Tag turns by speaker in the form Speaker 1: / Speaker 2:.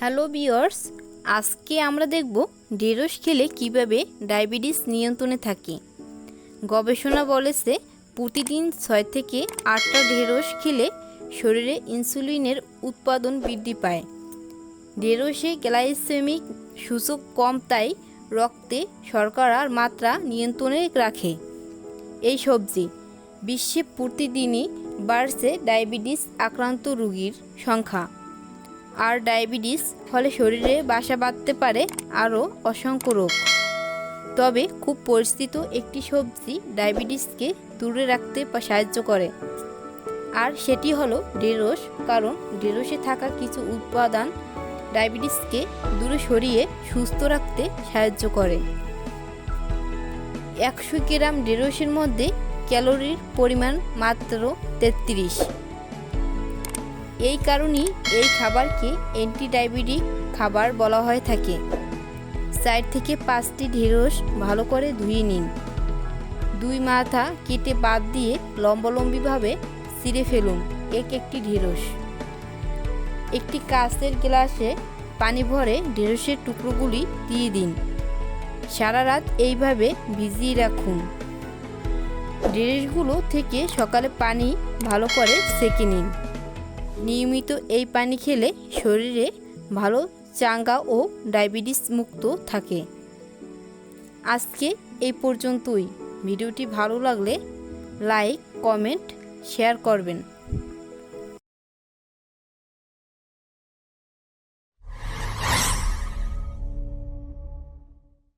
Speaker 1: Hello বিয়ার্স আজকে আমরা দেখব ঢেঁড়স খেলে কীভাবে ডায়াবেটিস নিয়ন্ত্রণে থাকে। গবেষণা বলেছে, প্রতিদিন ছয় থেকে আটটা ঢেঁড়স খেলে শরীরে ইনসুলিনের উৎপাদন বৃদ্ধি পায়। ঢেঁড়সে গ্লাইসেমিক সূচক কম, তাই রক্তে শর্করার মাত্রা নিয়ন্ত্রণে রাখে। এই সবজি বিশ্বে প্রতিদিনই বাড়ছে ডায়াবেটিস আক্রান্ত রোগীর সংখ্যা। আর ডায়াবেটিস ফলে শরীরে বাসা বাঁধতে পারে আরও অসংখ্য রোগ। তবে খুব পরিচিত একটি সবজি ডায়াবেটিসকে দূরে রাখতে সাহায্য করে। আর সেটি হলো ঢেঁড়স, কারণ ঢেঁড়সে থাকা কিছু উপাদান ডায়াবেটিসকে দূরে সরিয়ে সুস্থ রাখতে সাহায্য করে। একশো গ্রাম ঢেঁড়সের মধ্যে ক্যালোরির পরিমাণ মাত্র তেত্রিশ। এই কারণেই এই খাবারকে অ্যান্টি ডায়াবেটিক খাবার বলা হয়ে থাকে। চার থেকে পাঁচটি ঢেঁড়স ভালো করে ধুয়ে নিন। দুই মাথা কেটে বাদ দিয়ে লম্বালম্বিভাবে ছিঁড়ে ফেলুন এক একটি ঢেঁড়স। একটি কাঁচের গ্লাসে পানি ভরে ঢেঁড়সের টুকরোগুলি দিয়ে দিন। সারা রাত এইভাবে ভিজিয়ে রাখুন। ঢেঁড়সগুলো থেকে সকালে পানি ভালো করে সেঁকে নিন। নিয়মিত এই পানি খেলে শরীরে ভালো চাঙ্গা ও ডায়াবেটিস মুক্ত থাকে। আজকে এই পর্যন্তই। ভিডিওটি ভালো লাগলে লাইক, কমেন্ট, শেয়ার করবেন।